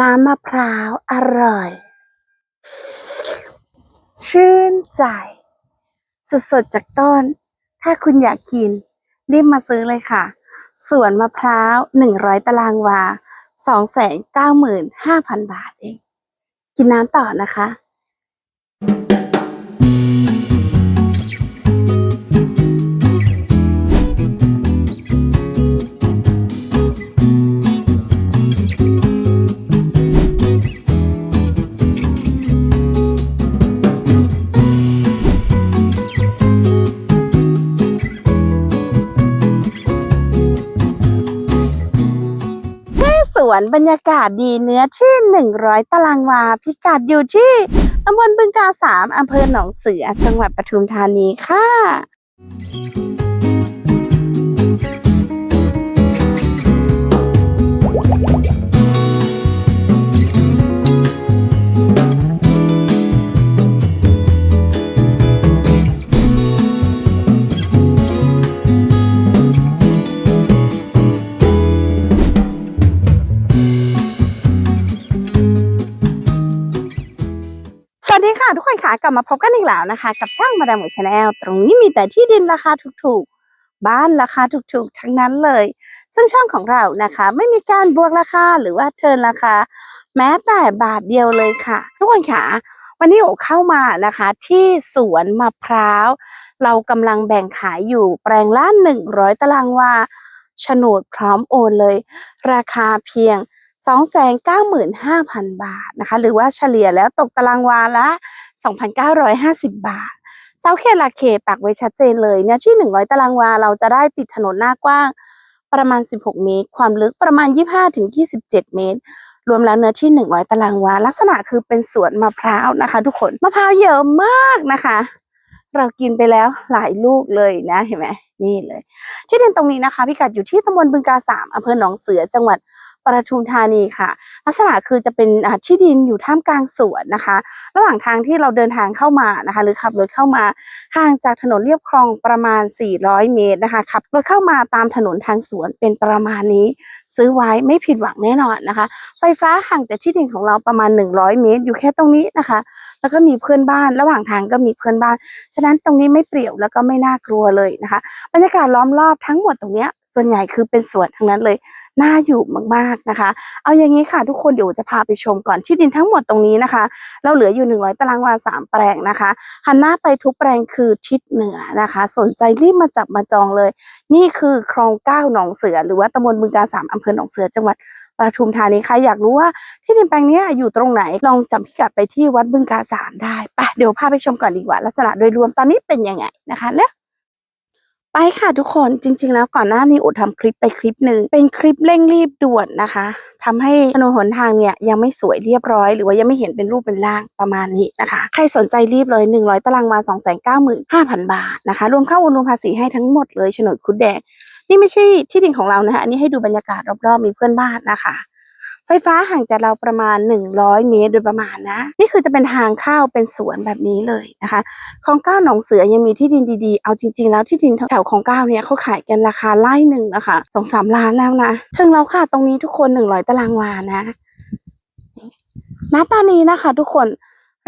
น้ำมะพร้าวอร่อย ชื่นใจ สดๆจากต้น ถ้าคุณอยากกิน รีบมาซื้อเลยค่ะสวนมะพร้าว100ตารางวา295,000บาทเอง กินน้ำต่อนะคะ วนบรรยากาศดีเนื้อที่ 100 ตารางวา พิกัดอยู่ที่ตำบลบึงกาสามอำเภอหนองเสือ จังหวัดปทุมธานีค่ะ ดีค่ะทุกคนค่ะกลับมาพบกันอีกแล้วนะคะ กับช่างมาดามหมูชาแนลตรงนี้มีแต่ที่ดินราคาถูกๆ บ้านราคาถูกๆ ทั้งนั้นเลย ซึ่งช่องของเรานะคะ ไม่มีการบวกราคาหรือว่าเทิร์นราคา แม้แต่บาทเดียวเลยค่ะ ทุกคนค่ะ วันนี้โอเข้ามานะคะ ที่สวนมะพร้าว เรากำลังแบ่งขายอยู่แปลงละ100ตารางวาโฉนดพร้อมโอนเลย ราคาเพียง 295,000 บาทนะคะ หรือว่าเฉลี่ยแล้วตกตารางวาละ 2,950 บาทเสาเขตหลักเขตปักไว้ชัดเจนเลยเนี่ยที่ 100 ตารางวาเราจะได้ติดถนนหน้ากว้างประมาณ 16 เมตร ความลึกประมาณ 25-27 เมตร รวมแล้วเนื้อที่ 100 ตารางวา ลักษณะคือเป็นสวนมะพร้าวนะคะ ทุกคน มะพร้าวเยอะมากนะคะ เรากินไปแล้วหลายลูกเลยนะ เห็นไหมนี่เลย ที่ดินตรงนี้นะคะ พิกัดอยู่ที่ตำบลบึงกาสามอำเภอหนองเสือ จังหวัด ปทุมธานีค่ะ ลักษณะคือจะเป็นที่ดินอยู่ท่ามกลางสวนนะคะ ระหว่างทางที่เราเดินทางเข้ามานะคะ หรือขับรถเข้ามาห่างจากถนนเลียบคลองประมาณ 400 เมตรนะคะขับรถเข้ามาตามถนนทางสวนเป็นประมาณนี้ ซื้อไว้ไม่ผิดหวังแน่นอนนะคะ ไฟฟ้าห่างจากที่ดินของเราประมาณ 100 เมตร อยู่แค่ตรงนี้นะคะ แล้วก็มีเพื่อนบ้าน ระหว่างทางก็มีเพื่อนบ้าน ฉะนั้นตรงนี้ไม่เปรี่ยวแล้วก็ไม่น่ากลัวเลยนะคะ บรรยากาศล้อมรอบทั้งหมดตรงเนี้ย ส่วนใหญ่คือเป็นสวนทั้งนั้นเลยน่าอยู่มากๆนะคะ เอาอย่างนี้ค่ะทุกคนเดี๋ยวจะพาไปชมก่อนที่ดินทั้งหมดตรงนี้นะคะ เราเหลืออยู่ 100 ตารางวาสามแปลงนะคะหันหน้าไปทุกแปลงคือทิศเหนือนะคะ สนใจรีบมาจับมาจองเลย นี่คือคลองเก้าหนองเสือ หรือว่าตำบลบึงกาสามอำเภอหนองเสือจังหวัดปทุมธานีใครอยากรู้ว่าที่ดินแปลงนี้อยู่ตรงไหนลองจำพิกัดไปที่วัดบึงกาสามได้ไปเดี๋ยวพาไปชมก่อนดีกว่าลักษณะโดยรวมตอนนี้เป็นยังไงนะคะแล้ว ไปค่ะทุกคนจริง ๆ แล้วก่อนหน้านี้อุดทำคลิปไปคลิปหนึ่งเป็นคลิปเร่งรีบด่วนนะคะทำให้ถนนหนทางเนี่ยยังไม่สวยเรียบร้อย หรือว่ายังไม่เห็นเป็นรูปเป็นร่างประมาณนี้นะคะ ใครสนใจรีบเลย 100 ตารางวา 295,000 บาทนะคะ รวมค่าโอนรวมภาษีให้ทั้งหมดเลยโฉนดคุดแดงนี่ไม่ใช่ที่ดินของเรานะคะอันนี้ให้ดูบรรยากาศรอบๆมีเพื่อนบ้านนะคะ ฟฟ้าห่างจากเราประมาณ 100 เมตรโดยประมาณนะ นี่คือจะเป็นทางเข้าเป็นสวนแบบนี้เลยนะคะของก้าหนองเสือยังมีที่ดินดีๆ เอาจริง ๆ แล้วที่ดินแถวของก้าเนี่ยเขาขายกันราคาไล่หนึ่งนะคะสองสามล้านแล้วนะถึงแล้วค่ะตรงนี้ทุกคนหนึ่งร้อยตารางวานะณตอนนี้นะคะ ทุกคน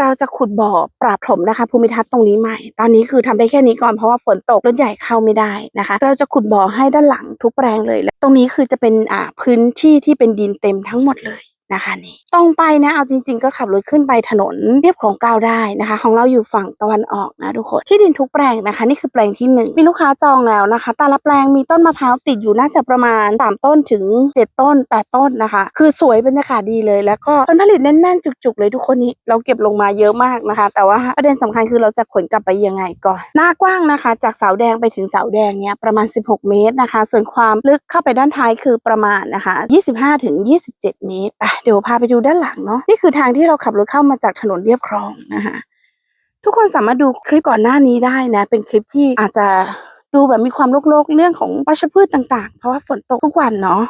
เราจะขุดบ่อปราบถมนะคะภูมิทัศน์ตรงนี้ใหม่ ตอนนี้คือทำได้แค่นี้ก่อนเพราะว่าฝนตกรถใหญ่เข้าไม่ได้นะคะ เราจะขุดบ่อให้ด้านหลังทุกแปลงเลยและตรงนี้คือจะเป็นอ่าพื้นที่ที่เป็นดินเต็มทั้งหมดเลย นะคะนี่ตรงไปนะเอาจริง ๆ ก็ขับรถขึ้นไปถนนเรียบคลองเก้าได้นะคะ ของเราอยู่ฝั่งตะวันออกนะทุกคนที่ดินทุกแปลงนะคะ นี่คือแปลงที่หนึ่งมีลูกค้าจองแล้วนะคะ แต่ละแปลงมีต้นมะพร้าวติดอยู่น่าจะประมาณสามต้นถึงเจ็ดต้นแปดต้นนะคะ คือสวยบรรยากาศดีเลย แล้วก็ผลผลิตแน่นๆ จุกๆ เลยทุกคนนี้เราเก็บลงมาเยอะมากนะคะ แต่ว่าประเด็นสำคัญคือเราจะขนกลับไปยังไงก่อนหน้ากว้างนะคะ จากเสาแดงไปถึงเสาแดงเนี้ยประมาณ 16 เมตรนะคะ ส่วนความลึกเข้าไปด้านท้ายคือประมาณนะคะ 25ถึง27 เมตรอะเดี๋ยวพาไปดูด้านหลังเนาะนี่คือทางที่เราขับรถเข้ามาจากถนนเรียบคลองนะคะทุกคนสามารถดูคลิปก่อนหน้านี้ได้นะ เป็นคลิปที่อาจจะดูแบบมีความโลกๆเรื่องของวัชพืชต่าง ๆ เพราะว่าฝนตกทุกวันเนาะ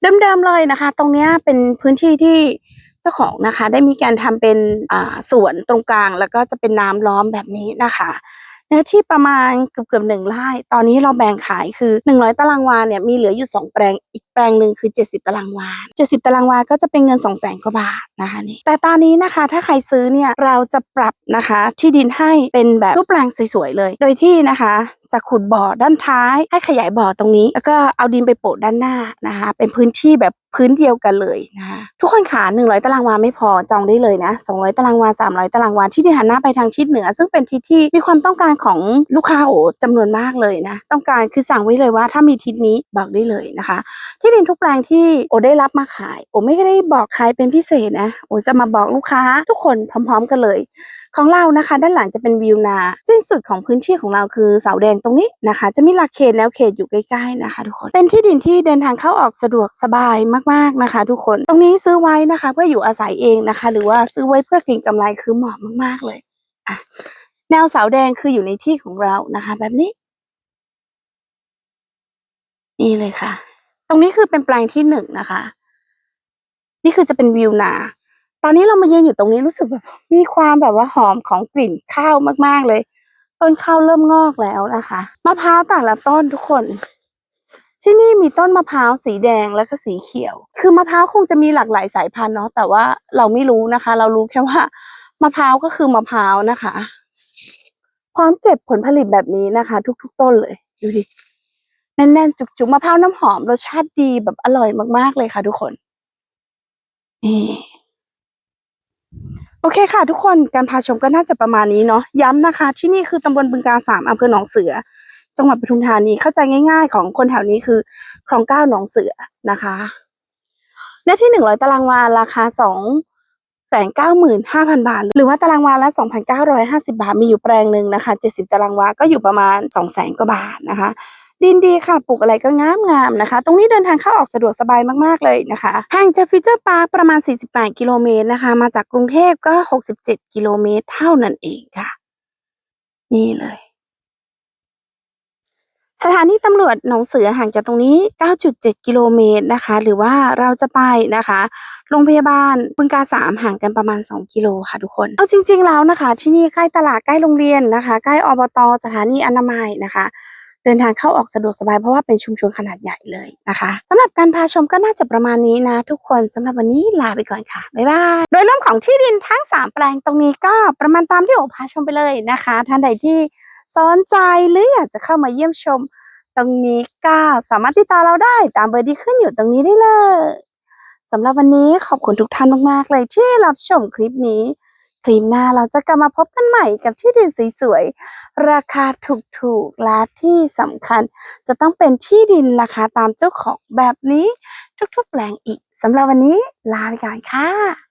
เดิมๆเลยนะคะ ตรงนี้เป็นพื้นที่ที่เจ้าของนะคะ ได้มีการทำเป็นอ่าสวนตรงกลาง แล้วก็จะเป็นน้ำล้อมแบบนี้นะคะ เนื้อที่ประมาณเกือบเกือบหนึ่งไร่ ตอนนี้เราแบ่งขายคือ 100 ตารางวาเนี่ยมีเหลืออยู่ 2 แปลง อีกแปลงหนึ่งคือ 70 ตารางวา 70 ตารางวาก็จะเป็นเงิน 2 0 0แสนกว่าบาทนะคะนี่ แต่ตอนนี้นะคะถ้าใครซื้อเนี่ยเราจะปรับนะคะที่ดินให้เป็นแบบรูปแปลงสวยๆเลย โดยที่นะคะจะขุดบ่อด้านท้าย ให้ขยายบ่อตรงนี้ แล้วก็เอาดินไปโปะด้านหน้านะคะ เป็นพื้นที่แบบพื้นเดียวกันเลยนะคะทุกคนขา100 ตารางวาไม่พอจองได้เลยนะ 200 ตารางวา 300 ตารางวาที่ดินหันหน้าไปทางทิศเหนือ ซึ่งเป็นทิศที่มีความต้องการของลูกค้าโอจำนวนมากเลยนะ ต้องการคือสั่งไว้เลยว่าถ้ามีทิศนี้บอกได้เลยนะคะ ที่ดินทุกแปลงที่โอได้รับมาขาย โอไม่ได้บอกใครเป็นพิเศษนะ โอจะมาบอกลูกค้าทุกคนพร้อม ๆ กันเลย ของเรานะคะ ด้านหลังจะเป็นวิวนาสิ้นสุดของพื้นที่ของเราคือเสาแดงตรงนี้นะคะ จะมีหลักเขตแนวเขตอยู่ใกล้ๆนะคะ ทุกคนเป็นที่ดินที่เดินทางเข้าออกสะดวกสบายมากๆนะคะ ทุกคนตรงนี้ซื้อไว้นะคะ เพื่ออยู่อาศัยเองนะคะ หรือว่าซื้อไว้เพื่อเก็งกำไรคือเหมาะมากๆเลยอะแนวเสาแดงคืออยู่ในที่ของเรานะคะ แบบนี้ นี่เลยค่ะ ตรงนี้คือเป็นแปลงที่หนึ่งนะคะ นี่คือจะเป็นวิวนา อนนี้เรามายืนอยู่ตรงนี้รู้สึกแบบมีความแบบว่าหอมของกลิ่นข้าวมากๆเลย ต้นข้าวเริ่มงอกแล้วนะคะมะพร้าวแต่ละต้นทุกคน ที่นี่มีต้นมะพร้าวสีแดงแล้วก็สีเขียว คือมะพร้าวคงจะมีหลากหลายสายพันธุ์เนาะแต่ว่าเราไม่รู้นะคะ เรารู้แค่ว่ามะพร้าวก็คือมะพร้าวนะคะ พร้อมเก็บผลผลิตแบบนี้นะคะ ทุก ๆ ต้นเลยดูดิแน่นๆจุกๆมะพร้าวน้ำหอมรสชาติดีแบบอร่อยมากๆเลยค่ะ ทุกคนนี่ โอเคค่ะทุกคนการพาชมก็น่าจะประมาณนี้เนาะย้ำนะคะ ที่นี่คือตำบลบึงกาสามอำเภอหนองเสือ จังหวัดปทุมธานีเข้าใจง่าย ๆ ของคนแถวนี้คือคลองเก้าหนองเสือนะคะเนื้อที่หนึ่งร้อยตารางวาราคาสองแสนเก้าหมื่นห้าพันบาท หรือว่าตารางวาละสองพันเก้าร้อยห้าสิบาท มีอยู่แปลงหนึ่งนะคะเจ็ดสิบตารางวาก็อยู่ประมาณสองแสนกว่าบาทนะคะ ดินดีค่ะปลูกอะไรก็งามงามๆนะคะ ตรงนี้เดินทางเข้าออกสะดวกสบายมากๆเลยนะคะห่างจากฟิวเจอร์พาร์คประมาณ 48 กิโลเมตรนะคะ มาจากกรุงเทพก็ 67 กิโลเมตรเท่านั้นเองค่ะ นี่เลยสถานีตำรวจหนองเสือห่างจากตรงนี้ 9.7 กิโลเมตรนะคะ หรือว่าเราจะไปนะคะ โรงพยาบาลบึงกาสามห่างกันประมาณ 2 กิโลค่ะทุกคน เอาจริง ๆ แล้วนะคะ ที่นี่ใกล้ตลาดใกล้โรงเรียนนะคะ ใกล้อบต สถานีอนามัยนะคะ เดินทางเข้าออกสะดวกสบายเพราะว่าเป็นชุมชนขนาดใหญ่เลยนะคะสำหรับการพาชมก็น่าจะประมาณนี้นะ ทุกคนสำหรับวันนี้ลาไปก่อนค่ะบ๊ายบายโดยรวมของที่ดินทั้ง 3 แปลงตรงนี้ก็ประมาณตามที่โอพาชมไปเลยนะคะท่านใดที่สนใจหรืออยากจะเข้ามาเยี่ยมชม ตรงนี้ก็สามารถติดต่อเราได้ตามเบอร์ที่ขึ้นอยู่ตรงนี้ได้เลยสำหรับวันนี้ขอบคุณทุกท่านมากๆเลยที่รับชมคลิปนี้ คลิปหน้าเราจะกลับมาพบกันใหม่กับที่ดินสวยๆ ราคาถูกๆ และที่สำคัญ จะต้องเป็นที่ดินราคาตามเจ้าของแบบนี้ทุกๆ แปลงอีกสำหรับวันนี้ลาไปก่อนค่ะ